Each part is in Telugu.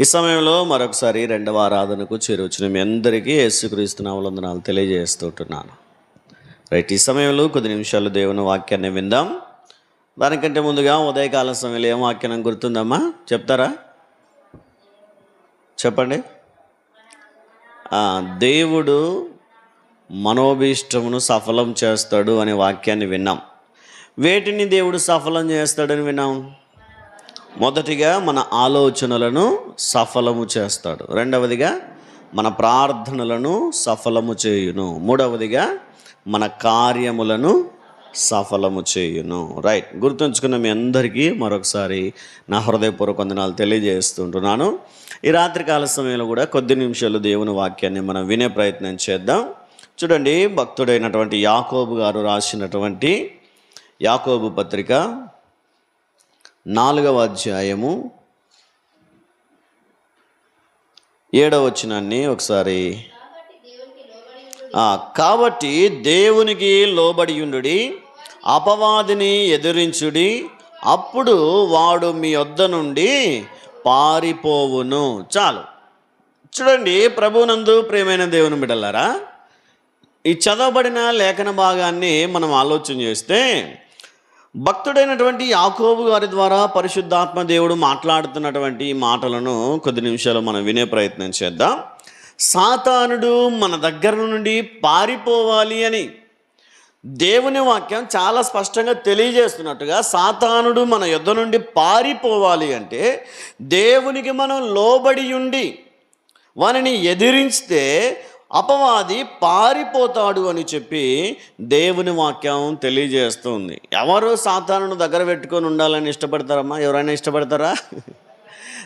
ఈ సమయంలో మరొకసారి రెండవ ఆరాధనకు చేరొచ్చిన మీ అందరికీ యేసుక్రీస్తున్న అవలందనాలు తెలియజేస్తుంటున్నాను రైట్ ఈ సమయంలో కొద్ది నిమిషాలు దేవుని వాక్యాన్ని విందాం. దానికంటే ముందుగా ఉదయకాల సమయంలో ఏం వాక్యం గుర్తుందమ్మా? చెప్తారా? చెప్పండి. దేవుడు మనోభీష్టమును సఫలం చేస్తాడు అనే వాక్యాన్ని విన్నాం. వేటిని దేవుడు సఫలం చేస్తాడని విన్నాం? మొదటిగా మన ఆలోచనలను సఫలము చేస్తాడు. రెండవదిగా మన ప్రార్థనలను సఫలము చేయును. మూడవదిగా మన కార్యములను సఫలము చేయును. రైట్. గుర్తుంచుకున్న మీ అందరికీ మరొకసారి నా హృదయపూర్వక వందనాలు తెలియజేస్తుంటున్నాను. ఈ రాత్రికాల సమయంలో కూడా కొద్ది నిమిషాలు దేవుని వాక్యాన్ని మనం వినే ప్రయత్నం చేద్దాం. చూడండి భక్తుడైనటువంటి యాకోబు గారు రాసినటువంటి యాకోబు పత్రిక నాలుగవ అధ్యాయము. ఏడవ వచ్చినాన్ని ఒకసారి. కాబట్టి దేవునికి లోబడి ఉండుడి అపవాదిని ఎదిరించుడి అప్పుడు వాడు మీ వద్ద నుండి పారిపోవును. చాలు. చూడండి ప్రభునందు ప్రేమైన దేవుని బిడ్డలారా ఈ చదవబడిన లేఖన భాగాన్ని మనం ఆలోచన చేస్తే భక్తుడైనటువంటి యాకోబు గారి ద్వారా పరిశుద్ధాత్మ దేవుడు మాట్లాడుతున్నటువంటి మాటలను కొద్ది నిమిషాలు మనం వినే ప్రయత్నం చేద్దాం. సాతానుడు మన దగ్గర నుండి పారిపోవాలి అని దేవుని వాక్యం చాలా స్పష్టంగా తెలియజేస్తున్నట్టుగా సాతానుడు మన యుద్ధ నుండి పారిపోవాలి అంటే దేవునికి మనం లోబడి ఉండి వానిని ఎదిరిస్తే అపవాది పారిపోతాడు అని చెప్పి దేవుని వాక్యం తెలియజేస్తుంది. ఎవరు సాతానుడు దగ్గర పెట్టుకొని ఉండాలని ఇష్టపడతారమ్మా? ఎవరైనా ఇష్టపడతారా?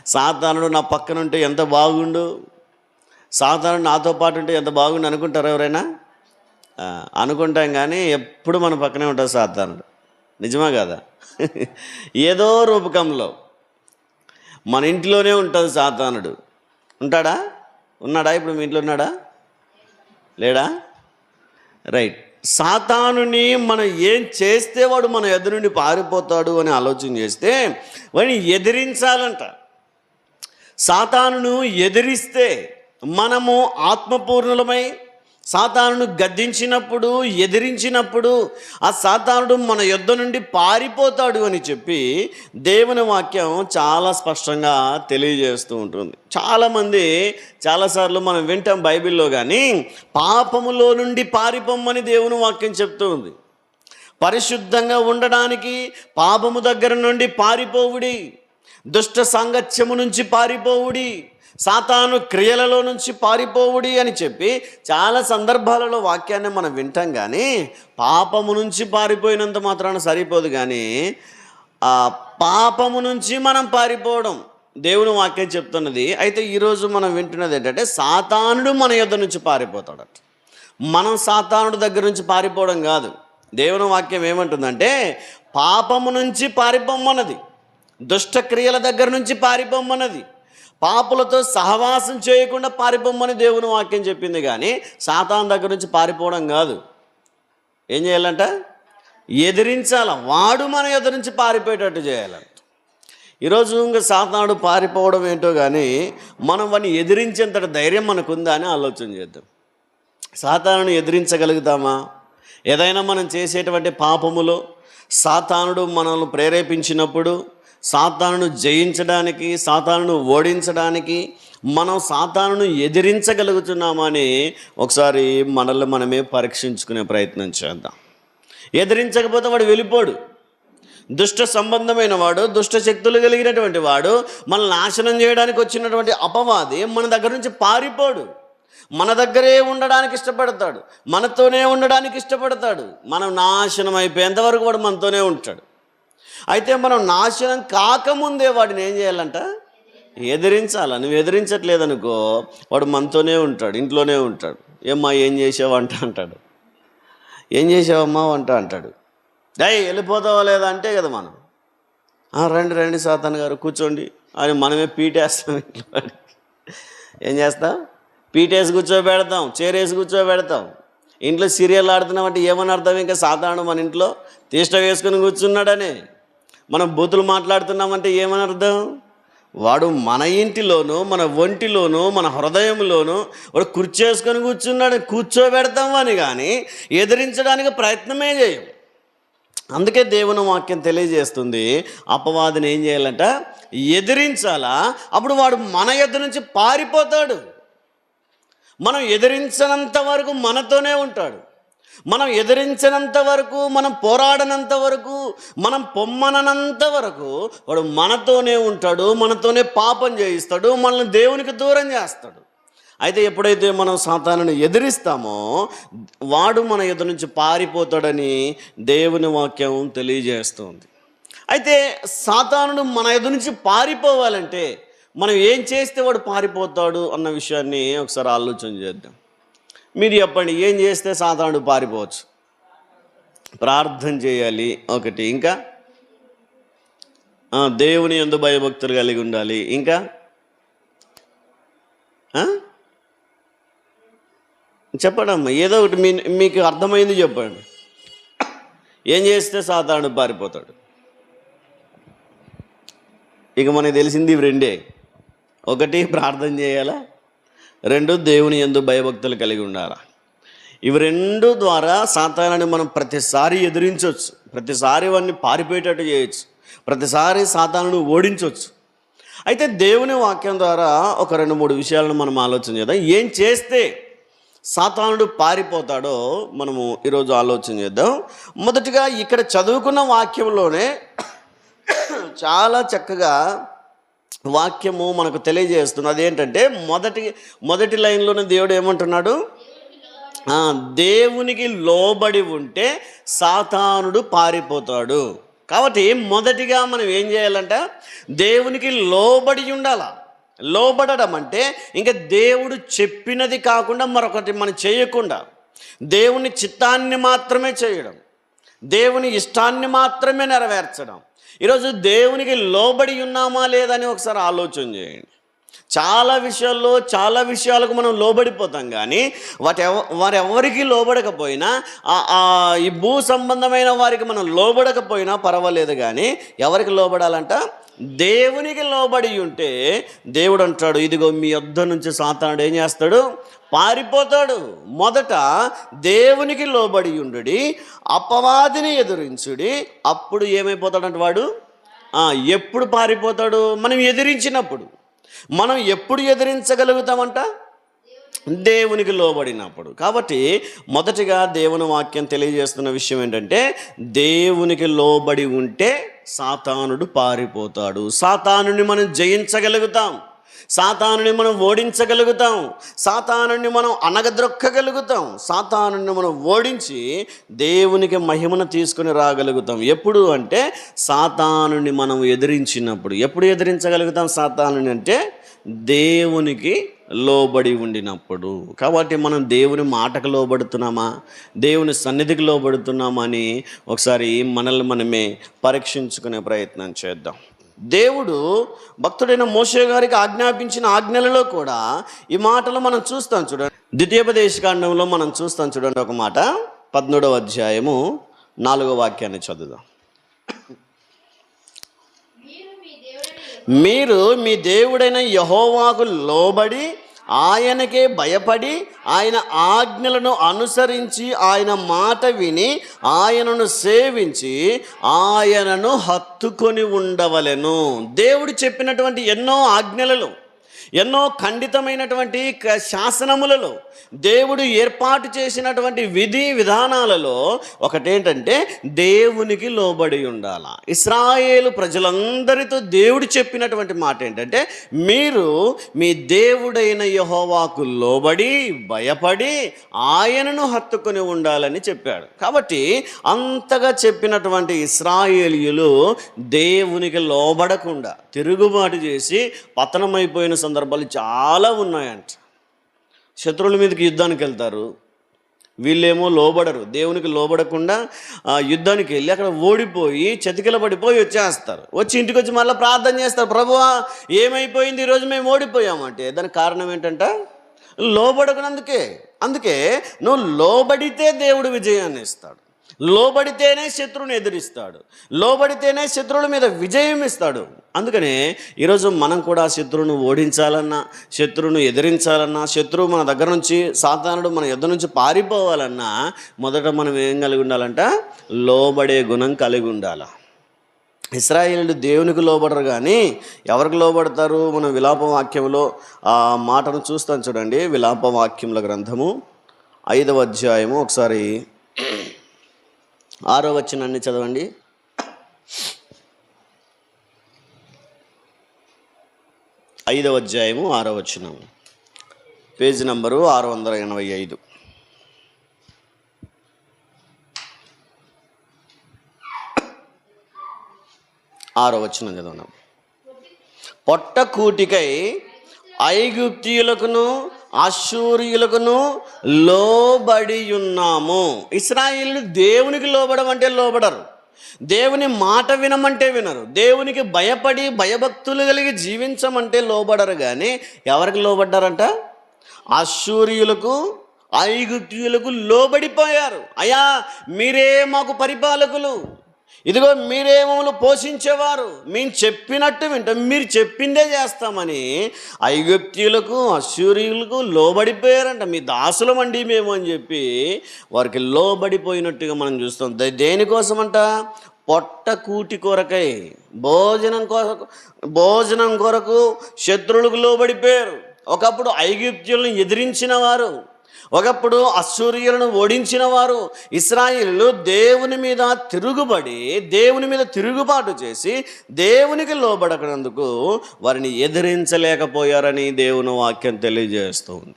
సాతానుడు నా పక్కన ఉంటే ఎంత బాగుండు? సాతానుడు నాతో పాటు ఉంటే ఎంత బాగుండు అనుకుంటారా ఎవరైనా? అనుకుంటాం కానీ ఎప్పుడు మన పక్కనే ఉంటుంది సాతానుడు. నిజమా కదా? ఏదో రూపకంలో మన ఇంట్లోనే ఉంటుంది సాతానుడు. ఉంటాడా? ఉన్నాడా? ఇప్పుడు మీ ఇంట్లో ఉన్నాడా? లేడా? రైట్. సాతానుని మనం ఏం చేస్తే వాడు మన ఎదురు నుండి పారిపోతాడు అని ఆలోచన చేస్తే వాడిని ఎదిరించాలంట. సాతానును ఎదిరిస్తే మనము ఆత్మపూర్ణులమై సాతానుడు గద్దించినప్పుడు ఎదిరించినప్పుడు ఆ సాతానుడు మన యుద్ధ నుండి పారిపోతాడు అని చెప్పి దేవుని వాక్యం చాలా స్పష్టంగా తెలియజేస్తూ ఉంటుంది. చాలామంది చాలాసార్లు మనం వింటాం బైబిల్లో కానీ పాపములో నుండి పారిపోమ్మని దేవుని వాక్యం చెప్తూ ఉంది. పరిశుద్ధంగా ఉండడానికి పాపము దగ్గర నుండి పారిపోవుడి. దుష్ట సాంగత్యము నుంచి పారిపోవుడి. సాతాను క్రియలలో నుంచి పారిపోవుడి అని చెప్పి చాలా సందర్భాలలో వాక్యాన్ని మనం వింటాం కానీ పాపము నుంచి పారిపోయినంత మాత్రాన సరిపోదు కానీ ఆ పాపము నుంచి మనం పారిపోవడం దేవుని వాక్యం చెప్తున్నది. అయితే ఈరోజు మనం వింటున్నది ఏంటంటే సాతానుడు మన యొద్ద నుంచి పారిపోతాడట. మనం సాతానుడు దగ్గర నుంచి పారిపోవడం కాదు. దేవుని వాక్యం ఏమంటుందంటే పాపము నుంచి పారిపోమ్మన్నది. దుష్టక్రియల దగ్గర నుంచి పారిపోమ్మన్నది. పాపులతో సహవాసం చేయకుండా పారిపోమ్మని దేవుని వాక్యం చెప్పింది కానీ సాతాన్ దగ్గర నుంచి పారిపోవడం కాదు. ఏం చేయాలంట? ఎదిరించాల. వాడు మన ఎదిరించి నుంచి పారిపోయేటట్టు చేయాలంట. ఈరోజు ఇంకా సాతానుడు పారిపోవడం ఏంటో కానీ మనం వాడిని ఎదిరించేంతటి ధైర్యం మనకుందా అని ఆలోచన చేద్దాం. సాతానుని ఎదిరించగలుగుతామా? ఏదైనా మనం చేసేటువంటి పాపములో సాతానుడు మనల్ని ప్రేరేపించినప్పుడు సాతాను జయించడానికి సాతాను ఓడించడానికి మనం సాతాను ఎదిరించగలుగుతున్నామని ఒకసారి మనల్ని మనమే పరీక్షించుకునే ప్రయత్నం చేద్దాం. ఎదిరించకపోతే వాడు వెళ్ళిపోడు. దుష్ట సంబంధమైన వాడు దుష్ట శక్తులు కలిగినటువంటి వాడు మనల్ని నాశనం చేయడానికి వచ్చినటువంటి అపవాది మన దగ్గర నుంచి పారిపోడు. మన దగ్గరే ఉండడానికి ఇష్టపడతాడు. మనతోనే ఉండడానికి ఇష్టపడతాడు. మనం నాశనం అయిపోయేంతవరకు వాడు మనతోనే ఉంటాడు. అయితే మనం నాశనం కాకముందే వాడిని ఏం చేయాలంట? ఎదిరించాలి? నువ్వు ఎదిరించట్లేదనుకో వాడు మనతోనే ఉంటాడు ఇంట్లోనే ఉంటాడు. ఏమ్మా ఏం చేసావంట అంటాడు. ఏం చేసావమ్మా వంట అంటాడు. డై వెళ్ళిపోతావా లేదా అంటే కదా మనం. రండి రండి సాతాన్ గారు కూర్చోండి. అని మనమే పీటేస్తాం ఇంట్లో ఏం చేస్తాం? పీటేసి కూర్చోబెడతాం చేరేసి కూర్చోబెడతాం. ఇంట్లో సీరియల్ ఆడుతున్నామంటే ఏమని అర్థం? ఇంకా సాధారణ మన ఇంట్లో తీష్ట వేసుకుని కూర్చున్నాడని. మనం బూతులు మాట్లాడుతున్నామంటే ఏమని అర్థం వాడు మన ఇంటిలోనూ మన ఒంటిలోనూ మన హృదయంలోనూ వాడు కుర్చేసుకొని కూర్చున్నాడు కూర్చోబెడతాం అని కానీ ఎదిరించడానికి ప్రయత్నమే చేయం అందుకే దేవుని వాక్యం తెలియజేస్తుంది అపవాదిని ఏం చేయాలంట? ఎదిరించాలా? అప్పుడు వాడు మన ఎద్దు నుంచి పారిపోతాడు. మనం ఎదిరించనంత వరకు మనతోనే ఉంటాడు. మనం ఎదిరించినంత వరకు మనం పోరాడనంత వరకు మనం పొమ్మనంత వరకు వాడు మనతోనే ఉంటాడు మనతోనే పాపం చేయిస్తాడు మనల్ని దేవునికి దూరం చేస్తాడు. అయితే ఎప్పుడైతే మనం సాతానుని ఎదిరిస్తామో వాడు మన ఎదురు నుంచి పారిపోతాడని దేవుని వాక్యం తెలియజేస్తుంది. అయితే సాతానుడు మన ఎదురు నుంచి పారిపోవాలంటే మనం ఏం చేస్తే వాడు పారిపోతాడు అన్న విషయాన్ని ఒకసారి ఆలోచన చేద్దాం. మీరు చెప్పండి ఏం చేస్తే సాతానుడు పారిపోవచ్చు? ప్రార్థన చేయాలి ఒకటి. ఇంకా? దేవుని ఎందు భయభక్తులు కలిగి ఉండాలి. ఇంకా? చెప్పడమ్మా ఏదో ఒకటి మీ మీకు అర్థమైంది చెప్పండి. ఏం చేస్తే సాతానుడు పారిపోతాడు? ఇక మనకి తెలిసింది ఇవి రెండే. ఒకటి ప్రార్థన చేయాలా? రెండు దేవుని ఎందు భయభక్తులు కలిగి ఉండాలి? ఇవి రెండు ద్వారా సాతానాన్ని మనం ప్రతిసారి ఎదిరించవచ్చు ప్రతిసారి వాడిని పారిపోయేటట్టు చేయొచ్చు. ప్రతిసారి సాతానును ఓడించవచ్చు అయితే దేవుని వాక్యం ద్వారా ఒక రెండు మూడు విషయాలను మనం ఆలోచన చేద్దాం. ఏం చేస్తే సాతానుడు పారిపోతాడో మనము ఈరోజు ఆలోచన చేద్దాం. మొదటిగా ఇక్కడ చదువుకున్న వాక్యంలోనే చాలా చక్కగా వాక్యము మనకు తెలియజేస్తుంది. అదేంటంటే మొదటి మొదటి లైన్లోనే దేవుడు ఏమంటున్నాడు? దేవునికి లోబడి ఉంటే సాతానుడు పారిపోతాడు. కాబట్టి మొదటిగా మనం ఏం చేయాలంట? దేవునికి లోబడి ఉండాల. లోబడడం అంటే ఇంకా దేవుడు చెప్పినది కాకుండా మరొకటి మనం చేయకుండా దేవుని చిత్తాన్ని మాత్రమే చేయడం. దేవుని ఇష్టాన్ని మాత్రమే నెరవేర్చడం. ఈరోజు దేవునికి లోబడి ఉన్నామా లేదని ఒకసారి ఆలోచన చేయండి. చాలా విషయాల్లో చాలా విషయాలకు మనం లోబడిపోతాం కానీ వాటి వారెవరికి లోబడకపోయినా ఆ- ఈ భూ సంబంధమైన వారికి మనం లోబడకపోయినా పర్వాలేదు కానీ ఎవరికి లోబడాలంట? దేవునికి లోబడి ఉంటే దేవుడు అంటాడు ఇదిగో మీ యొద్ద నుంచి సాతానుడు ఏం చేస్తాడు? పారిపోతాడు. మొదట దేవునికి లోబడి ఉండుడి అపవాదిని ఎదురించుడి. అప్పుడు ఏమైపోతాడంట వాడు? ఎప్పుడు పారిపోతాడు? మనం ఎదిరించినప్పుడు. మనం ఎప్పుడు ఎదిరించగలుగుతామంట? దేవునికి లోబడినప్పుడు. కాబట్టి మొదటిగా దేవుని వాక్యం తెలియజేస్తున్న విషయం ఏంటంటే దేవునికి లోబడి ఉంటే సాతానుడు పారిపోతాడు. సాతానుని మనం జయించగలుగుతాం. సాతానుని మనం ఓడించగలుగుతాం. సాతానుని మనం అనగద్రొక్కగలుగుతాం. సాతానుని మనం ఓడించి దేవునికి మహిమను తీసుకుని రాగలుగుతాం. ఎప్పుడు అంటే సాతానుని మనం ఎదిరించినప్పుడు. ఎప్పుడు ఎదిరించగలుగుతాం సాతానుని అంటే? దేవునికి లోబడి ఉండినప్పుడు. కాబట్టి మనం దేవుని మాటకు లోబడుతున్నామా? దేవుని సన్నిధికి లోబడుతున్నామా అని ఒకసారి మనల్ని మనమే పరీక్షించుకునే ప్రయత్నం చేద్దాం. దేవుడు భక్తుడైన మోషే గారికి ఆజ్ఞాపించిన ఆజ్ఞలలో కూడా ఈ మాటలు మనం చూస్తాం చూడండి. ద్వితీయోపదేశకాండంలో మనం చూస్తాం చూడండి ఒక మాట. పద్మూడవ అధ్యాయము నాలుగో వాక్యాన్ని చదువుదాం. మీరు మీ దేవుడైన యహోవాకు లోబడి ఆయనకే భయపడి ఆయన ఆజ్ఞలను అనుసరించి ఆయన మాట విని ఆయనను సేవించి ఆయనను హత్తుకొని ఉండవలెను. దేవుడు చెప్పినటువంటి ఎన్నో ఆజ్ఞలలో ఎన్నో ఖండితమైనటువంటి క- శాసనములలో దేవుడు ఏర్పాటు చేసినటువంటి విధి విధానాలలో ఒకటేంటంటే దేవునికి లోబడి ఉండాల. ఇస్రాయేలు ప్రజలందరితో దేవుడు చెప్పినటువంటి మాట ఏంటంటే మీరు మీ దేవుడైన యహోవాకు లోబడి భయపడి ఆయనను హత్తుకొని ఉండాలని చెప్పాడు. కాబట్టి అంతగా చెప్పినటువంటి ఇస్రాయేలీయులు దేవునికి లోబడకుండా తిరుగుబాటు చేసి పతనమైపోయిన సందర్భాలు చాలా ఉన్నాయంట. శత్రువుల మీదకి యుద్ధానికి వెళ్తారు. వీళ్ళేమో లోబడరు. దేవునికి లోబడకుండా ఆ, యుద్ధానికి వెళ్ళి అక్కడ ఓడిపోయి చతికిల పడిపోయి వచ్చేస్తారు. వచ్చి ఇంటికి వచ్చి మళ్ళీ ప్రార్థన చేస్తారు. ప్రభువా ఏమైపోయింది? ఈరోజు మేము ఓడిపోయామంటే దానికి కారణం ఏంటంట లోబడకునందుకే అందుకే నువ్వు లోబడితే దేవుడు విజయాన్ని ఇస్తాడు. లోబడితేనే శత్రువుని ఎదిరిస్తాడు. లోబడితేనే శత్రువుల మీద విజయం ఇస్తాడు. అందుకనే ఈరోజు మనం కూడా శత్రువును ఓడించాలన్నా శత్రువును ఎదిరించాలన్నా శత్రువు మన దగ్గర నుంచి సాధారణుడు మన యుద్ధ నుంచి పారిపోవాలన్నా మొదట మనం ఏం కలిగి ఉండాలంట? లోబడే గుణం కలిగి ఉండాలి. ఇస్రాయేలీలు దేవునికి లోబడరు కానీ ఎవరికి లోబడతారు? మనం విలాప వాక్యంలో ఆ మాటను చూస్తాం చూడండి. విలాప వాక్యముల గ్రంథము ఐదవ అధ్యాయము ఒకసారి ఆరో వచ్చినాన్ని చదవండి. ఐదవ అధ్యాయము ఆరో వచ్చినం పేజీ నంబరు ఆరు వందల ఎనభై ఐదు. ఆరో వచ్చిన చదవడం. పొట్ట కూటికై ఐగుప్తియులకును అశూరియులకును లోబడి ఉన్నాము ఇస్రాయిల్ దేవునికి లోబడమంటే లోబడరు. దేవుని మాట వినమంటే వినరు. దేవునికి భయపడి భయభక్తులు కలిగి జీవించమంటే లోబడరు కానీ ఎవరికి లోబడ్డారంట? అశూరియులకు ఐగుప్తియులకు లోబడిపోయారు. అయ్యా మీరే మాకు పరిపాలకులు. ఇదిగో మీరేమములు పోషించేవారు. మేము చెప్పినట్టు వింటాం. మీరు చెప్పిందే చేస్తామని ఐగుప్తీయులకు అసూరియులకు లోబడిపోయారంట. మీ దాసులమండి మేము అని చెప్పి వారికి లోబడిపోయినట్టుగా మనం చూస్తాం. దేనికోసమంట పొట్ట కూటి కొరకై భోజనం కొరకు భోజనం కొరకు శత్రువులకు లోబడిపోయారు. ఒకప్పుడు ఐగుప్తులను ఎదిరించిన వారు ఒకప్పుడు అసూర్యులను ఓడించిన వారు ఇస్రాయిలు దేవుని మీద తిరుగుబడి దేవుని మీద తిరుగుబాటు చేసి దేవునికి లోబడకనందుకు వారిని ఎదిరించలేకపోయారని దేవుని వాక్యం తెలియజేస్తుంది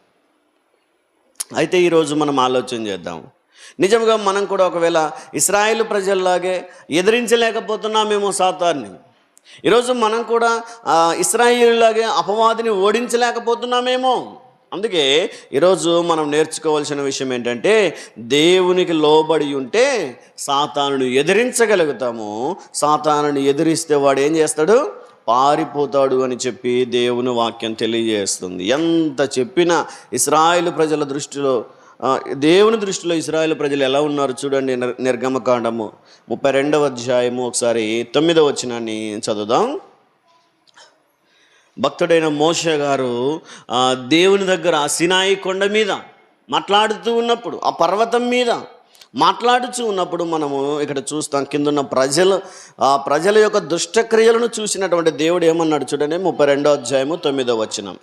అయితే ఈరోజు మనం ఆలోచన చేద్దాం. నిజంగా మనం కూడా ఒకవేళ ఇస్రాయేల్ ప్రజల్లాగే ఎదిరించలేకపోతున్నామేమో సాతాన్ని. ఈరోజు మనం కూడా ఇస్రాయిల్లాగే అపవాదిని ఓడించలేకపోతున్నామేమో. అందుకే ఈరోజు మనం నేర్చుకోవాల్సిన విషయం ఏంటంటే దేవునికి లోబడి ఉంటే సాతానుని ఎదిరించగలుగుతాము. సాతానుని ఎదిరిస్తే వాడు ఏం చేస్తాడు? పారిపోతాడు అని చెప్పి దేవుని వాక్యం తెలియజేస్తుంది. ఎంత చెప్పినా ఇస్రాయేల్ ప్రజల దృష్టిలో దేవుని దృష్టిలో ఇస్రాయేల్ ప్రజలు ఎలా ఉన్నారు చూడండి నిర్- నిర్గమకాండము ముప్పై రెండవ అధ్యాయము ఒకసారి తొమ్మిదవ వచ్చినాన్ని చదువుదాం. భక్తుడైన మోష గారు దేవుని దగ్గర ఆ సినాయి కొండ మీద మాట్లాడుతూ ఉన్నప్పుడు ఆ పర్వతం మీద మాట్లాడుతూ ఉన్నప్పుడు మనము ఇక్కడ చూస్తాం కిందున్న ప్రజలు ఆ ప్రజల యొక్క దుష్టక్రియలను చూసినటువంటి దేవుడు ఏమన్నాడు చూడండి ముప్పై రెండో అధ్యాయము తొమ్మిదో వచనం.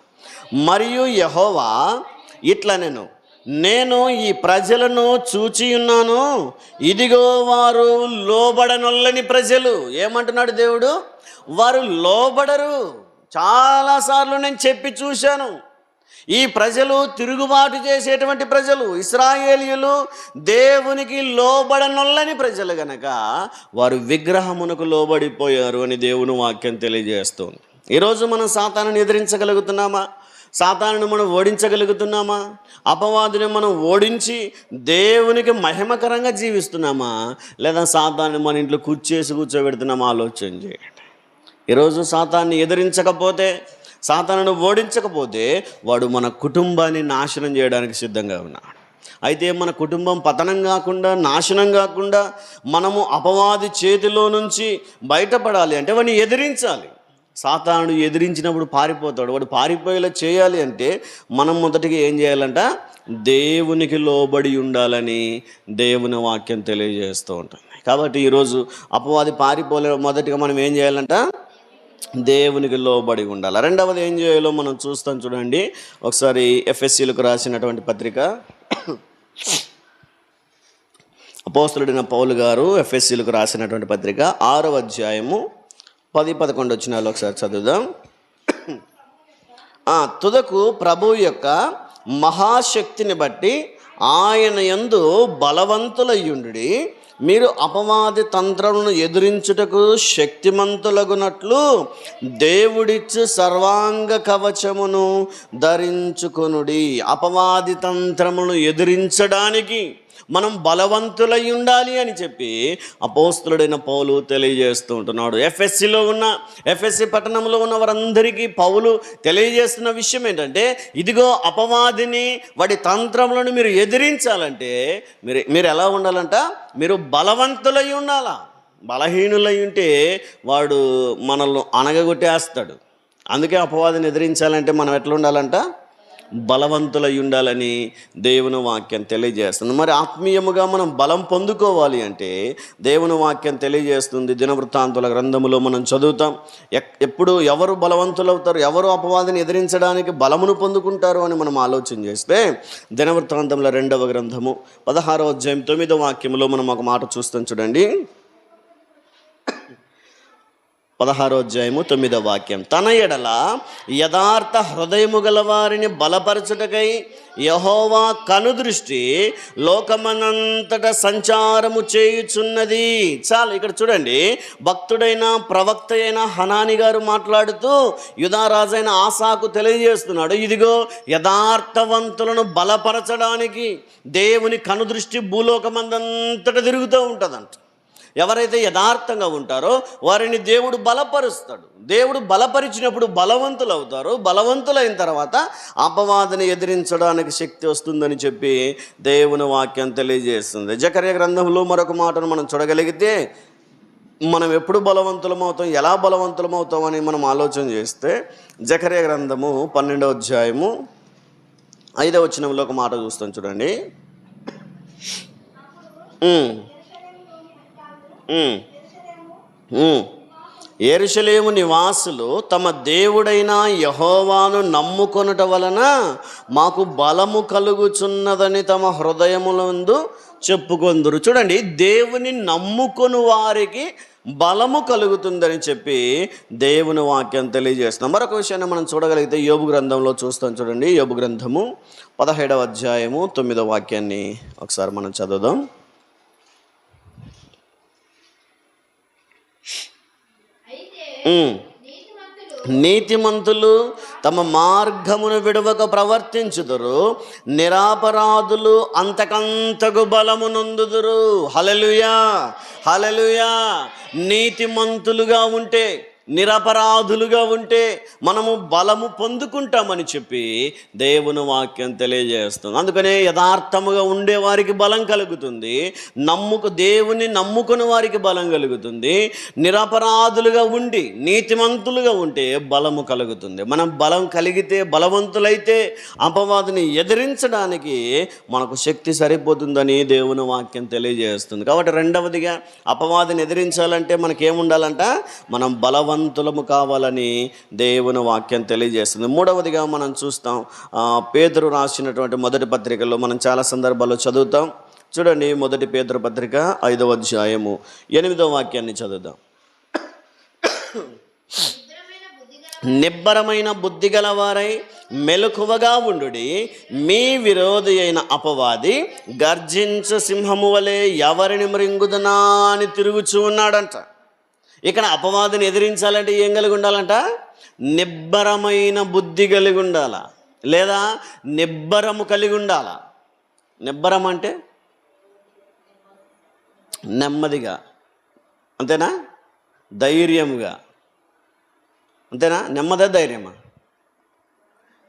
మరియు యహోవా ఇట్లా నేను నేను ఈ ప్రజలను చూచి ఉన్నాను ఇదిగో వారు లోబడనొల్లని ప్రజలు. ఏమంటున్నాడు దేవుడు? వారు లోబడరు. చాలాసార్లు నేను చెప్పి చూశాను. ఈ ప్రజలు తిరుగుబాటు చేసేటువంటి ప్రజలు ఇస్రాయేలీయులు దేవునికి లోబడనొల్లని ప్రజలు గనక వారు విగ్రహమునకు లోబడిపోయారు అని దేవుని వాక్యం తెలియజేస్తుంది. ఈరోజు మనం సాతాను ఎదిరించగలుగుతున్నామా? సాతానుని మనం ఓడించగలుగుతున్నామా? అపవాదిని మనం ఓడించి దేవునికి మహిమకరంగా జీవిస్తున్నామా? లేదా సాతాన్ని మన ఇంట్లో కూర్చేసి కూర్చోబెడుతున్నామా? ఆలోచన చేయండి. ఈరోజు సాతాన్ని ఎదిరించకపోతే సాతాను ఓడించకపోతే వాడు మన కుటుంబాన్ని నాశనం చేయడానికి సిద్ధంగా ఉన్నాడు. అయితే మన కుటుంబం పతనం కాకుండా నాశనం కాకుండా మనము అపవాది చేతిలో నుంచి బయటపడాలి అంటే వాడిని ఎదిరించాలి. సాతానుడు ఎదిరించినప్పుడు పారిపోతాడు. వాడు పారిపోయేలా చేయాలి అంటే మనం మొదటిగా ఏం చేయాలంట? దేవునికి లోబడి ఉండాలని దేవుని వాక్యం తెలియజేస్తూ ఉంటుంది. కాబట్టి ఈరోజు అపవాది పారిపోలే మొదటిగా మనం ఏం చేయాలంట? దేవునికి లోబడి ఉండాలి. రెండవది ఏం చేయాలో మనం చూస్తాం చూడండి. ఒకసారి ఎఫ్ఎస్సీలకు రాసినటువంటి పత్రిక. అపోస్తులుడిన పౌలు గారు ఎఫ్ఎస్సీలకు రాసినటువంటి పత్రిక ఆరో అధ్యాయము పది పదకొండు వచ్చినాలు ఒకసారి చదువుదాం. తుదకు ప్రభు యొక్క మహాశక్తిని బట్టి ఆయన యందు బలవంతులయ్యుండి మీరు అపవాది తంత్రములను ఎదురించుటకు శక్తిమంతులగునట్లు దేవుడిచ్చు సర్వాంగ కవచమును ధరించుకొనుడి. అపవాది తంత్రమును ఎదిరించడానికి మనం బలవంతులై ఉండాలి అని చెప్పి అపోస్తులుడైన పౌలు తెలియజేస్తూ ఉంటున్నాడు. ఎఫ్ఎస్సిలో ఉన్న ఎఫ్ఎస్సి పట్టణంలో ఉన్న వారందరికీ పౌలు తెలియజేస్తున్న విషయం ఏంటంటే ఇదిగో అపవాదిని వాడి తంత్రములను మీరు ఎదిరించాలంటే మీరు మీరు ఎలా ఉండాలంట? మీరు బలవంతులై ఉండాలా? బలహీనులై ఉంటే వాడు మనల్ని అనగగొట్టేస్తాడు అందుకే అపవాదిని ఎదిరించాలంటే మనం ఎట్లా ఉండాలంట? బలవంతులై ఉండాలని దేవుని వాక్యం తెలియజేస్తుంది. మరి ఆత్మీయముగా మనం బలం పొందుకోవాలి అంటే దేవుని వాక్యం తెలియజేస్తుంది. దినవృత్తాంతుల గ్రంథములో మనం చదువుతాం. ఎప్పుడు ఎవరు బలవంతులు అవుతారు ఎవరు అపవాదిని ఎదిరించడానికి బలమును పొందుకుంటారు అని మనం ఆలోచన చేస్తే దినవృత్తాంతంలో రెండవ గ్రంథము పదహారో అధ్యాయం తొమ్మిదో వాక్యంలో మనం ఒక మాట చూస్తాం చూడండి. పదహారో అధ్యాయము తొమ్మిదో వాక్యం. తన ఎడల యథార్థ హృదయము గల వారిని బలపరచుటకై యహోవా కనుదృష్టి లోకమనంతట సంచారము చేయుచున్నది. చాలు ఇక్కడ చూడండి. భక్తుడైన ప్రవక్త అయిన హనాని గారు మాట్లాడుతూ యుధారాజైన ఆశాకు తెలియజేస్తున్నాడు ఇదిగో యథార్థవంతులను బలపరచడానికి దేవుని కనుదృష్టి భూలోకమందంతట తిరుగుతూ ఉంటుందంట. ఎవరైతే యథార్థంగా ఉంటారో వారిని దేవుడు బలపరుస్తాడు. దేవుడు బలపరిచినప్పుడు బలవంతులు అవుతారు. బలవంతులైన తర్వాత అపవాదిని ఎదిరించడానికి శక్తి వస్తుందని చెప్పి దేవుని వాక్యం తెలియజేస్తుంది. జకర్య గ్రంథంలో మరొక మాటను మనం చూడగలిగితే మనం ఎప్పుడు బలవంతులమవుతాం ఎలా బలవంతులం అని మనం ఆలోచన చేస్తే జకర్య గ్రంథము పన్నెండవ అధ్యాయము ఐదవ వచనంలో ఒక మాట చూస్తాం చూడండి. ఏరుషలేము నివాసులు తమ దేవుడైన యహోవాను నమ్ముకొనుట వలన మాకు బలము కలుగుచున్నదని తమ హృదయములందు చెప్పుకొందురు. చూడండి దేవుని నమ్ముకొని వారికి బలము కలుగుతుందని చెప్పి దేవుని వాక్యం తెలియజేస్తున్నాం. మరొక విషయాన్ని మనం చూడగలిగితే యోబు గ్రంథంలో చూస్తాం చూడండి. యోబు గ్రంథము పదహేడవ అధ్యాయము తొమ్మిదవ వాక్యాన్ని ఒకసారి మనం చదువుదాం. నీతిమంతులు తమ మార్గమును విడవక ప్రవర్తించుదురు. నిరాపరాధులు అంతకంతకు బలము నొందుదురు హలలుయా హలలుయా నీతిమంతులుగా ఉంటే నిరపరాధులుగా ఉంటే మనము బలము పొందుకుంటామని చెప్పి దేవుని వాక్యం తెలియజేస్తుంది. అందుకనే యథార్థముగా ఉండే వారికి బలం కలుగుతుంది. నమ్ముకు దేవుని నమ్ముకుని వారికి బలం కలుగుతుంది. నిరపరాధులుగా ఉండి నీతిమంతులుగా ఉంటే బలము కలుగుతుంది. మనం బలం కలిగితే బలవంతులైతే అపవాదిని ఎదిరించడానికి మనకు శక్తి సరిపోతుందని దేవుని వాక్యం తెలియజేస్తుంది. కాబట్టి రెండవదిగా అపవాదిని ఎదిరించాలంటే మనకేముండాలంట? మనం బలవంతులము కావాలని దేవుని వాక్యం తెలియజేస్తుంది. మూడవదిగా మనం చూస్తాం పేదరు రాసినటువంటి మొదటి పత్రికలో మనం చాలా సందర్భాల్లో చదువుతాం. చూడండి మొదటి పేదరు పత్రిక ఐదవ అధ్యాయము ఎనిమిదవ వాక్యాన్ని చదువుదాం. నిబ్బరమైన బుద్ధి గలవారై మెలకువగా ఉండుడి మీ విరోధి అయిన అపవాది గర్జించు సింహము వలె ఎవరిని మృంగుదనా అని తిరుగుచూ ఉన్నాడంట. ఇక్కడ అపవాదిని ఎదిరించాలంటే ఏం కలిగి ఉండాలంట? నిబ్బరమైన బుద్ధి కలిగి ఉండాల. లేదా నిబ్బరము కలిగి ఉండాల. నిబ్బరం అంటే నెమ్మదిగా. అంతేనా? ధైర్యముగా. అంతేనా? నెమ్మదే ధైర్యమా?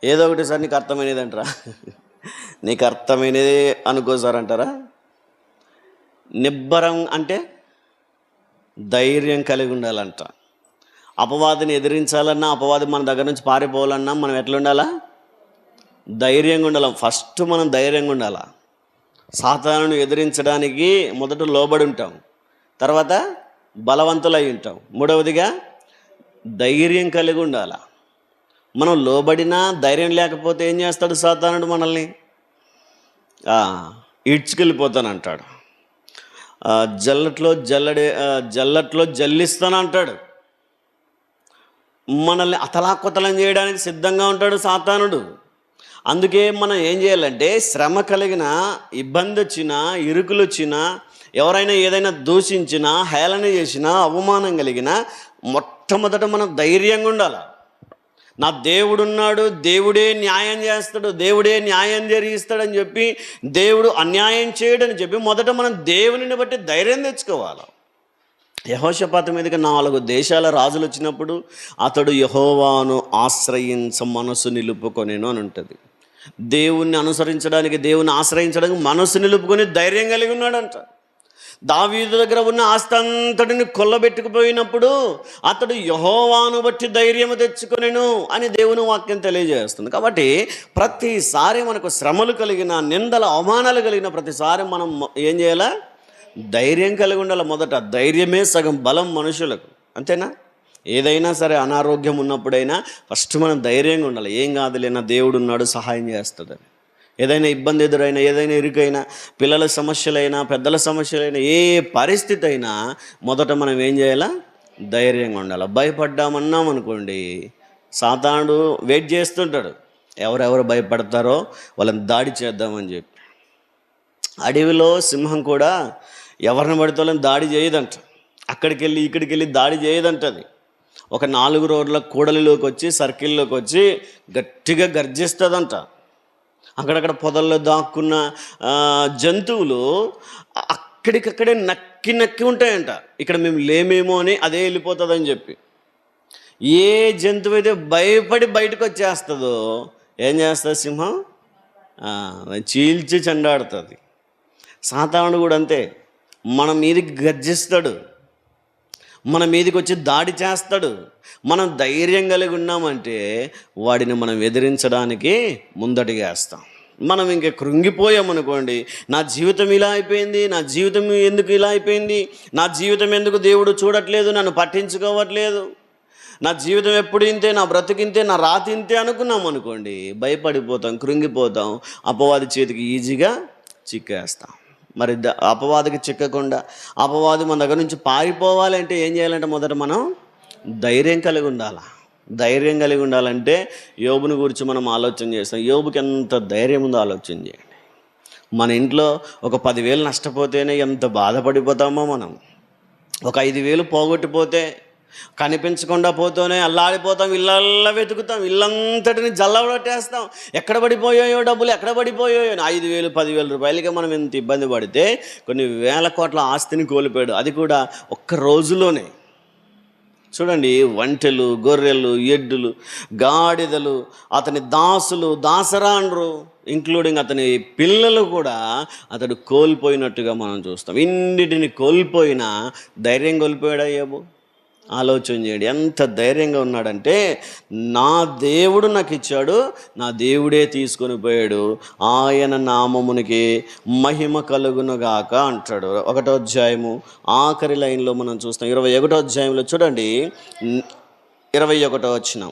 ఏదో ఒకటి సార్ నీకు అర్థమైనది అంటారా నీకు అర్థమైనది అనుకో సార్ అంటారా? నిబ్బరం అంటే ధైర్యం కలిగి ఉండాలంట. అపవాదిని ఎదిరించాలన్నా అపవాది మన దగ్గర నుంచి పారిపోవాలన్నా మనం ఎట్లా ఉండాలా? ధైర్యంగా ఉండాలి. ఫస్ట్ మనం ధైర్యంగా ఉండాలా. సాతాను ఎదిరించడానికి మొదట లోబడి ఉంటాం. తర్వాత బలవంతులై ఉంటాం. మూడవదిగా ధైర్యం కలిగి ఉండాల. మనం లోబడినా ధైర్యం లేకపోతే ఏం చేస్తాడు సాతానుడు మనల్ని? ఆ, ఈడ్చుకెళ్ళిపోతానంటాడు. జల్లట్లో జల్లడే జల్లట్లో జల్లట్లో జల్లిస్తానంటాడు మనల్ని అతలాకుతలం చేయడానికి సిద్ధంగా ఉంటాడు సాతానుడు. అందుకే మనం ఏం చేయాలంటే శ్రమ కలిగిన ఇబ్బంది వచ్చినా ఇరుకులు వచ్చినా ఎవరైనా ఏదైనా దూషించినా హేళన చేసినా అవమానం కలిగినా మొట్టమొదట మనం ధైర్యంగా ఉండాలి. నా దేవుడున్నాడు దేవుడే న్యాయం చేస్తాడు దేవుడే న్యాయం జరిగిస్తాడని చెప్పి దేవుడు అన్యాయం చేయడని చెప్పి మొదట మనం దేవునిని బట్టి ధైర్యం తెచ్చుకోవాలి. యహోషపాత మీదకి నాలుగు దేశాల రాజులు వచ్చినప్పుడు అతడు యహోవాను ఆశ్రయించ మనసు నిలుపుకొనేను అని ఉంటుంది. దేవుణ్ణి అనుసరించడానికి దేవుని ఆశ్రయించడానికి మనసు నిలుపుకొని ధైర్యం కలిగి ఉన్నాడంట. దావీదు దగ్గర ఉన్న ఆస్తి అంతటిని కొల్లబెట్టుకుపోయినప్పుడు అతడు యహోవాను బట్టి ధైర్యము తెచ్చుకొనెను అని దేవుని వాక్యం తెలియజేస్తుంది. కాబట్టి ప్రతిసారి మనకు శ్రమలు కలిగిన నిందల అవమానాలు కలిగిన ప్రతిసారి మనం ఏం చేయాలా? ధైర్యం కలిగి ఉండాలి? మొదట ధైర్యమే సగం బలం మనుషులకు. అంతేనా? ఏదైనా సరే అనారోగ్యం ఉన్నప్పుడైనా ఫస్ట్ మనం ధైర్యంగా ఉండాలి. ఏం కాదు లేనా దేవుడు ఉన్నాడు సహాయం చేస్తుందని ఏదైనా ఇబ్బంది ఎదురైనా ఏదైనా ఇరుకైనా పిల్లల సమస్యలైనా పెద్దల సమస్యలైనా ఏ పరిస్థితి అయినా మొదట మనం ఏం చేయాలా? ధైర్యంగా ఉండాలి. భయపడ్డామన్నాం అనుకోండి సాతానుడు వెయిట్ చేస్తుంటాడు. ఎవరెవరు భయపడతారో వాళ్ళని దాడి చేద్దామని చెప్పి. అడవిలో సింహం కూడా ఎవరిని పడితే వాళ్ళని దాడి చేయదంట. అక్కడికి వెళ్ళి ఇక్కడికి వెళ్ళి దాడి చేయదంటది. ఒక నాలుగు రోడ్ల కూడలిలోకి వచ్చి సర్కిల్లోకి వచ్చి గట్టిగా గర్జిస్తుందంట. అక్కడక్కడ పొదల్లో దాక్కున్న జంతువులు అక్కడికక్కడే నక్కి నక్కి ఉంటాయంట. ఇక్కడ మేము లేమేమో అని అదే వెళ్ళిపోతుందని చెప్పి. ఏ జంతువు అయితే భయపడి బయటకు వచ్చేస్తుందో ఏం చేస్తుంది సింహం? చీల్చి చెండాడుతుంది. సాతానుడు కూడా అంతే. మన మీదకి గర్జిస్తాడు. మన మీదకి వచ్చి దాడి చేస్తాడు. మనం ధైర్యం కలిగి ఉన్నామంటే వాడిని మనం ఎదిరించడానికి ముందడిగేస్తాం మనం ఇంక కృంగిపోయామనుకోండి నా జీవితం ఇలా అయిపోయింది నా జీవితం ఎందుకు ఇలా అయిపోయింది నా జీవితం ఎందుకు దేవుడు చూడట్లేదు నన్ను పట్టించుకోవట్లేదు నా జీవితం ఎప్పుడు ఇంతే నా బ్రతికింతే నా రాతి ఇంతే అనుకున్నాం అనుకోండి భయపడిపోతాం కృంగిపోతాం అపవాది చేతికి ఈజీగా చిక్కేస్తాం. మరి ద- అపవాదికి చిక్కకుండా అపవాది మన దగ్గర నుంచి పారిపోవాలంటే ఏం చేయాలంటే మొదట మనం ధైర్యం కలిగి ఉండాలా. ధైర్యం కలిగి ఉండాలంటే యోబుని గురించి మనం ఆలోచన చేస్తాం. యోబుకి ఎంత ధైర్యం ఉందో ఆలోచన చేయండి. మన ఇంట్లో ఒక పదివేలు నష్టపోతేనే ఎంత బాధపడిపోతామో మనం. ఒక ఐదు వేలు పోగొట్టిపోతే కనిపించకుండా పోతూనే అల్లాడిపోతాం ఇళ్ళల్లా వెతుకుతాం ఇల్లంతటిని జల్లబడట్టేస్తాం ఎక్కడ పడిపోయాయో డబ్బులు ఎక్కడ పడిపోయాయో ఐదు వేలు పదివేల రూపాయలకి మనం ఎంత ఇబ్బంది పడితే కొన్ని వేల కోట్ల ఆస్తిని కోల్పోయాడు. అది కూడా ఒక్క రోజులోనే. చూడండి వంటెలు గొర్రెలు ఎడ్డులు గాడిదలు అతని దాసులు దాసరాండ్రు ఇంక్లూడింగ్ అతని పిల్లలు కూడా అతడు కోల్పోయినట్టుగా మనం చూస్తాం. ఇన్నిటిని కోల్పోయినా ధైర్యం కోల్పోయాడు ఏబో? ఆలోచన చేయండి. ఎంత ధైర్యంగా ఉన్నాడంటే నా దేవుడు నాకు ఇచ్చాడు నా దేవుడే తీసుకొని పోయాడు. ఆయన నామమునికి మహిమ కలుగునుగాక అంటాడు. ఒకటో అధ్యాయము ఆఖరి లైన్లో మనం చూస్తాం. ఇరవై ఒకటో అధ్యాయంలో చూడండి. ఇరవై ఒకటో వచ్చినాం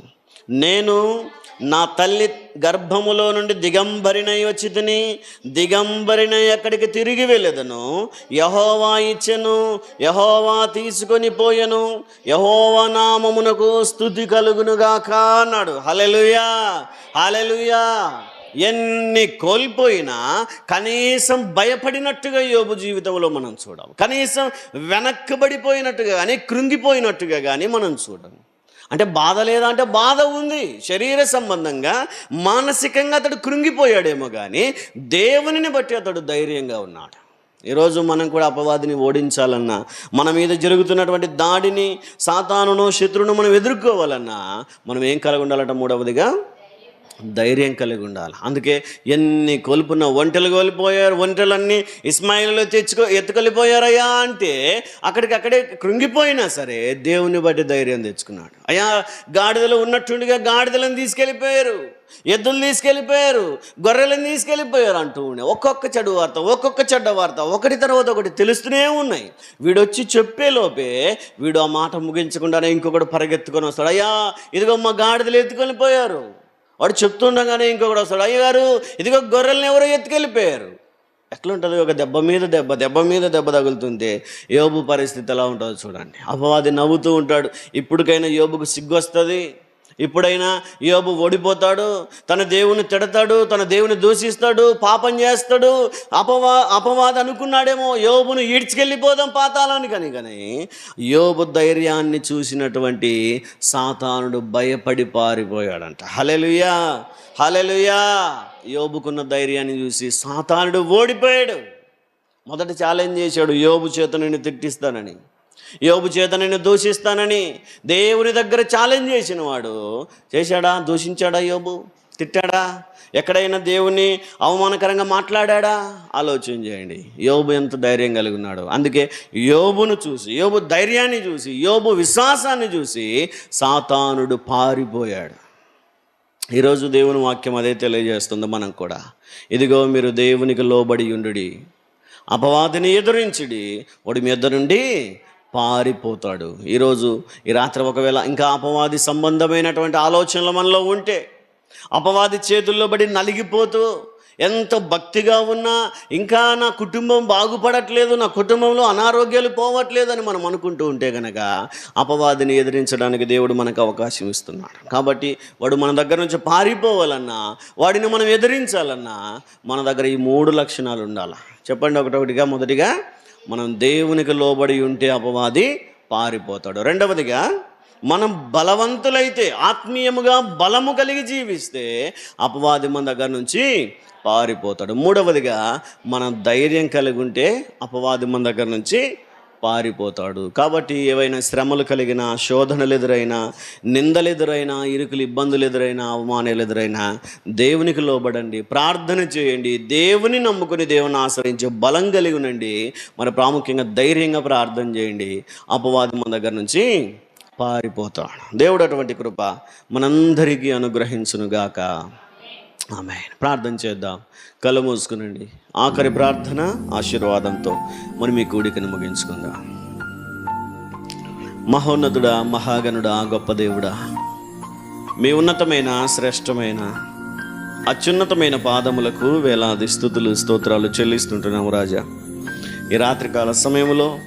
నేను నా తల్లి గర్భములో నుండి దిగంబరినై వచ్చి తిని దిగంబరినై అక్కడికి తిరిగి వెళ్ళేదను. యహోవా ఇచ్చెను యహోవా తీసుకొని పోయెను. యహోవా నామమునకు స్థుతి కలుగునుగాక అన్నాడు. హలెలుయా హలెలుయా ఎన్ని కోల్పోయినా కనీసం భయపడినట్టుగా యోబు జీవితంలో మనం చూడము. కనీసం వెనక్కబడిపోయినట్టుగా కానీ కృంగిపోయినట్టుగా కానీ మనం చూడము. అంటే బాధ లేదా అంటే బాధ ఉంది. శరీర సంబంధంగా మానసికంగా అతడు కృంగిపోయాడేమో కానీ దేవునిని బట్టి అతడు ధైర్యంగా ఉన్నాడు. ఈరోజు మనం కూడా అపవాదిని ఓడించాలన్నా మన మీద జరుగుతున్నటువంటి దాడిని సాతానును శత్రువును మనం ఎదుర్కోవాలన్నా మనం ఏం కలిగి ఉండాలంటే మూడవదిగా? ధైర్యం కలిగి ఉండాలి. అందుకే ఎన్ని కోల్పున్న ఒంటెలు కోల్పోయారు ఒంటెలన్నీ ఇస్మాయిల్లో తెచ్చుకో ఎత్తుకెళ్ళిపోయారయ్యా అంటే అక్కడికి అక్కడే కృంగిపోయినా సరే దేవుని బట్టి ధైర్యం తెచ్చుకున్నాడు. అయ్యా గాడిదలు ఉన్నట్టుండిగా గాడిదలను తీసుకెళ్ళిపోయారు ఎద్దులు తీసుకెళ్ళిపోయారు గొర్రెలను తీసుకెళ్ళిపోయారు అంటూ ఉండే ఒక్కొక్క చెడు వార్త ఒక్కొక్క చెడ్డ వార్త ఒకటి తర్వాత ఒకటి తెలుస్తూనే ఉన్నాయి. వీడొచ్చి చెప్పేలోపే చెప్పే లోపే వీడు ఆ మాట ముగించకుండానే ఇంకొకటి పరిగెత్తుకొని వస్తాడు. అయ్యా ఇదిగో మా గాడిదలు ఎత్తుకొని పోయారు. వాడు చెప్తుండగానే ఇంకొకటి వస్తాడు అయ్యగారు ఇదిగో గొర్రెల్ని ఎవరో ఎత్తుకెళ్ళిపోయారు. ఎట్లుంటుంది ఒక దెబ్బ మీద దెబ్బ దెబ్బ మీద దెబ్బ తగులుతుంటే యోబు పరిస్థితి ఎలా ఉంటుందో చూడండి. అపవాది నవ్వుతూ ఉంటాడు ఇప్పటికైనా యోబుకు సిగ్గు వస్తుంది? ఇప్పుడైనా యోబు ఓడిపోతాడు తన దేవుని తిడతాడు తన దేవుని దూషిస్తాడు పాపం చేస్తాడు అపవా అపవాద అనుకున్నాడేమో యోబును ఈడ్చుకెళ్ళిపోదాం పాతాలని కానీ కానీ యోబు ధైర్యాన్ని చూసినటువంటి సాతానుడు భయపడి పారిపోయాడంట. హలెలుయా హలెలుయా యోబుకున్న ధైర్యాన్ని చూసి సాతానుడు ఓడిపోయాడు. మొదట ఛాలెంజ్ చేశాడు యోబు చేత నేను తిట్టిస్తానని. యోబు చేత నేను దూషిస్తానని దేవుని దగ్గర ఛాలెంజ్ చేసిన వాడు చేశాడా? దూషించాడా యోబు? తిట్టాడా? ఎక్కడైనా దేవుని అవమానకరంగా మాట్లాడా ఆలోచన చేయండి. యోబు ఎంత ధైర్యం కలిగి ఉన్నాడు. అందుకే యోబును చూసి యోబు ధైర్యాన్ని చూసి యోబు విశ్వాసాన్ని చూసి సాతానుడు పారిపోయాడు. ఈరోజు దేవుని వాక్యం అదే తెలియజేస్తుంది మనం కూడా. ఇదిగో మీరు దేవునికి లోబడి ఉండుడి. అపవాదిని ఎదురించుడి. వాడి మీ ఇద్దరు నుండి పారిపోతాడు. ఈరోజు ఈ రాత్రి ఒకవేళ ఇంకా అపవాది సంబంధమైనటువంటి ఆలోచనలు మనలో ఉంటే అపవాది చేతుల్లో పడి నలిగిపోతూ ఎంత భక్తిగా ఉన్నా ఇంకా నా కుటుంబం బాగుపడట్లేదు నా కుటుంబంలో అనారోగ్యాలు పోవట్లేదు అని మనం అనుకుంటూ ఉంటే కనుక అపవాదిని ఎదిరించడానికి దేవుడు మనకు అవకాశం ఇస్తున్నాడు. కాబట్టి వాడు మన దగ్గర నుంచి పారిపోవాలన్నా వాడిని మనం ఎదిరించాలన్నా మన దగ్గర ఈ మూడు లక్షణాలు ఉండాలి? చెప్పండి ఒకటొకటిగా మొదటిగా మనం దేవునికి లోబడి ఉంటే అపవాది పారిపోతాడు. రెండవదిగా మనం బలవంతులైతే ఆత్మీయముగా బలము కలిగి జీవిస్తే అపవాది మన దగ్గర నుంచి పారిపోతాడు. మూడవదిగా మనం ధైర్యం కలిగి ఉంటే అపవాది మన దగ్గర నుంచి పారిపోతాడు. కాబట్టి ఏవైనా శ్రమలు కలిగిన శోధనలు ఎదురైనా నిందలు ఎదురైనా ఇరుకులు ఇబ్బందులు ఎదురైనా అవమానాలు ఎదురైనా దేవునికి లోబడండి ప్రార్థన చేయండి. దేవుని నమ్ముకుని దేవుని ఆశ్రయించే బలం కలిగి ఉండండి మరి ప్రాముఖ్యంగా ధైర్యంగా ప్రార్థన చేయండి. అపవాది మన దగ్గర నుంచి పారిపోతాడు. దేవుడు అటువంటి కృప మనందరికీ అనుగ్రహించునుగాక. ఆమె ప్రార్థన చేద్దాం. కళ్ళు మూసుకునండి. ఆఖరి ప్రార్థన ఆశీర్వాదంతో మనం మీ కూడికను ముగించుకుందాం. మహోన్నతుడా మహాగణుడా గొప్ప దేవుడా మీ ఉన్నతమైన శ్రేష్టమైన అత్యున్నతమైన పాదములకు వేలాది స్థుతులు స్తోత్రాలు చెల్లిస్తుంటున్నాము రాజా. ఈ రాత్రికాల సమయంలో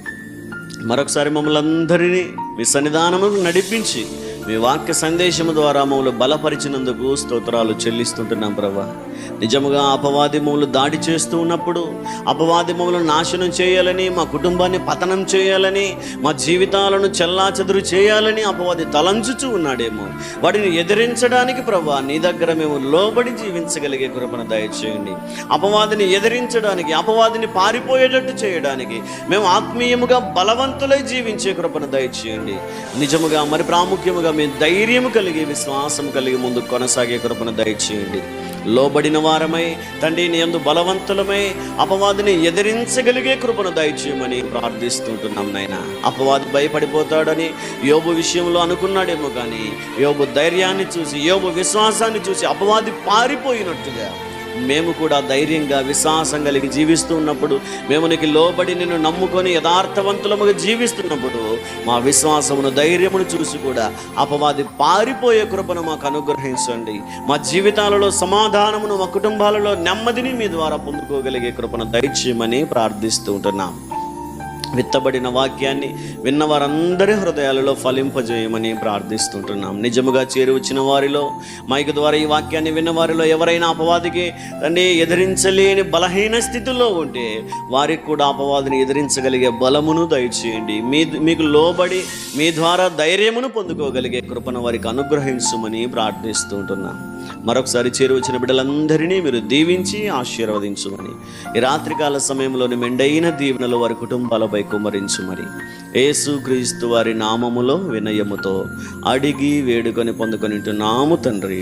మరొకసారి మమ్మల్ని అందరినీ మీ సన్నిధానముకు నడిపించి మీ వాక్య సందేశము ద్వారా మమ్మల్ని బలపరిచినందుకు స్తోత్రాలు చెల్లిస్తుంటున్నాం ప్రభా. నిజముగా అపవాది మమ్మల్ని దాడి చేస్తూ ఉన్నప్పుడు అపవాది మమ్మల్ని నాశనం చేయాలని మా కుటుంబాన్ని పతనం చేయాలని మా జీవితాలను చెల్లాచెదురు చేయాలని అపవాది తలంచుచూ ఉన్నాడేమో. వాటిని ఎదిరించడానికి ప్రభా నీ దగ్గర మేము లోబడి జీవించగలిగే కృపను దయచేయండి. అపవాదిని ఎదిరించడానికి అపవాదిని పారిపోయేటట్టు చేయడానికి మేము ఆత్మీయముగా బలవంతులై జీవించే కృపను దయచేయండి. నిజముగా మరి ప్రాముఖ్యముగా మేము ధైర్యం కలిగి విశ్వాసం కలిగి ముందు కొనసాగే కృపను దయచేయండి. లోబడిన వారమై తండ్రి నీ అందు బలవంతులమై అపవాదిని ఎదిరించగలిగే కృపను దయచేయమని ప్రార్థిస్తుంటున్నాం నాయన. అపవాది భయపడిపోతాడని యోబు విషయంలో అనుకున్నాడేమో కానీ యోబు ధైర్యాన్ని చూసి యోబు విశ్వాసాన్ని చూసి అపవాది పారిపోయినట్టుగా మేము కూడా ధైర్యంగా విశ్వాసం కలిగి జీవిస్తూ ఉన్నప్పుడు మేము నీకు లోబడి నిన్ను నమ్ముకొని యథార్థవంతులముగా జీవిస్తున్నప్పుడు మా విశ్వాసమును ధైర్యమును చూసి కూడా అపవాది పారిపోయే కృపను మాకు అనుగ్రహించండి. మా జీవితాలలో సమాధానమును మా కుటుంబాలలో నెమ్మదిని మీ ద్వారా పొందుకోగలిగే కృపను దయచేయమని ప్రార్థిస్తూ ఉంటున్నాం. విత్తబడిన వాక్యాన్ని విన్న వారందరి హృదయాలలో ఫలింపజేయమని ప్రార్థిస్తుంటున్నాం. నిజముగా చేరువచ్చిన వారిలో మైక్ ద్వారా ఈ వాక్యాన్ని విన్న వారిలో ఎవరైనా అపవాదికి తండ్రి ఎదిరించలేని బలహీన స్థితిలో ఉంటే వారికి కూడా అపవాదిని ఎదిరించగలిగే బలమును దయచేయండి. మీ మీకు లోబడి మీ ద్వారా ధైర్యమును పొందుకోగలిగే కృపను వారికి అనుగ్రహించుమని ప్రార్థిస్తుంటున్నాం. మరొకసారి చేరువచ్చిన బిడ్డలందరినీ మీరు దీవించి ఆశీర్వదించుమని. ఈ రాత్రికాల సమయంలోని మెండైన దీవెనలు వారి కుటుంబాలపై కుమరించుమని యేసు క్రీస్తు వారి నామములో వినయముతో అడిగి వేడుకొని పొందుకొని నాము తండ్రి